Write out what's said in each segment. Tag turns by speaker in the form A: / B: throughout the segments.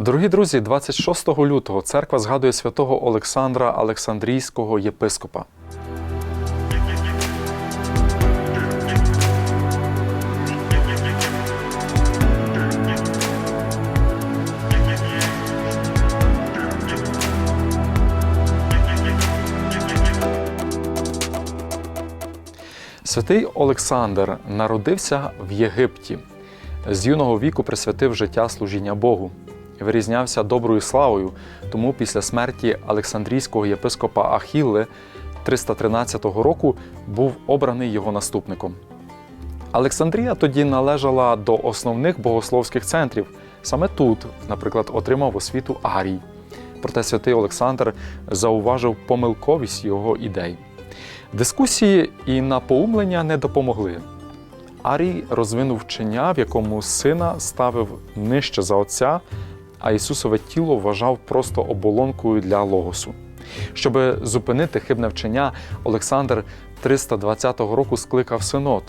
A: Дорогі друзі, 26 лютого церква згадує святого Олександра Олександрійського єпископа. Святий Олександр народився в Єгипті. З юного віку присвятив життя служіння Богу. Вирізнявся доброю славою, тому після смерті Олександрійського єпископа Ахілли 313 року був обраний його наступником. Олександрія тоді належала до основних богословських центрів. Саме тут, наприклад, отримав освіту Арій. Проте святий Олександр зауважив помилковість його ідей. Дискусії і напоумлення не допомогли. Арій розвинув вчення, в якому сина ставив нижче за отця, а Ісусове тіло вважав просто оболонкою для логосу. Щоб зупинити хибне вчення, Олександр 320 року скликав синод.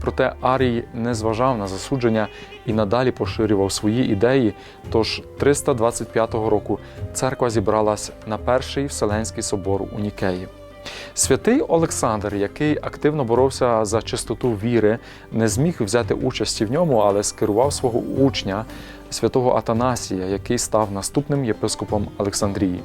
A: Проте Арій не зважав на засудження і надалі поширював свої ідеї. Тож 325 року церква зібралась на перший Вселенський собор у Нікеї. Святий Олександр, який активно боровся за чистоту віри, не зміг взяти участі в ньому, але скерував свого учня, святого Атанасія, який став наступним єпископом Олександрії.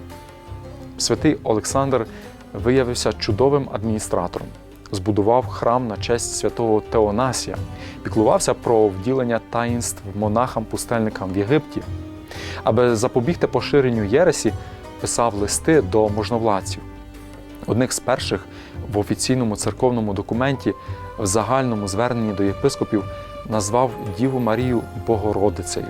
A: Святий Олександр виявився чудовим адміністратором, збудував храм на честь святого Теонасія, піклувався про вділення таїнств монахам-пустельникам в Єгипті, аби запобігти поширенню Єресі, писав листи до можновладців. Одних з перших в офіційному церковному документі в загальному зверненні до єпископів назвав Діву Марію Богородицею.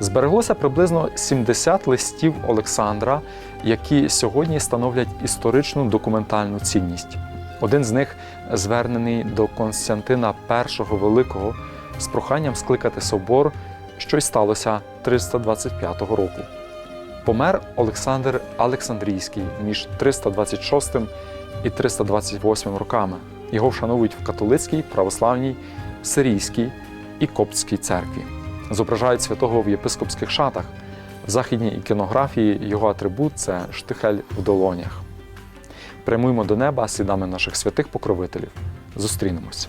A: Збереглося приблизно 70 листів Олександра, які сьогодні становлять історичну документальну цінність. Один з них звернений до Константина І Великого з проханням скликати собор, що й сталося 325 року. Помер Олександр Олександрійський між 326 і 328 роками. Його вшановують в католицькій, православній, сирійській і коптській церкві. Зображають святого в єпископських шатах. В західній іконографії його атрибут це штихель в долонях. Прямуємо до неба слідами наших святих покровителів. Зустрінемося.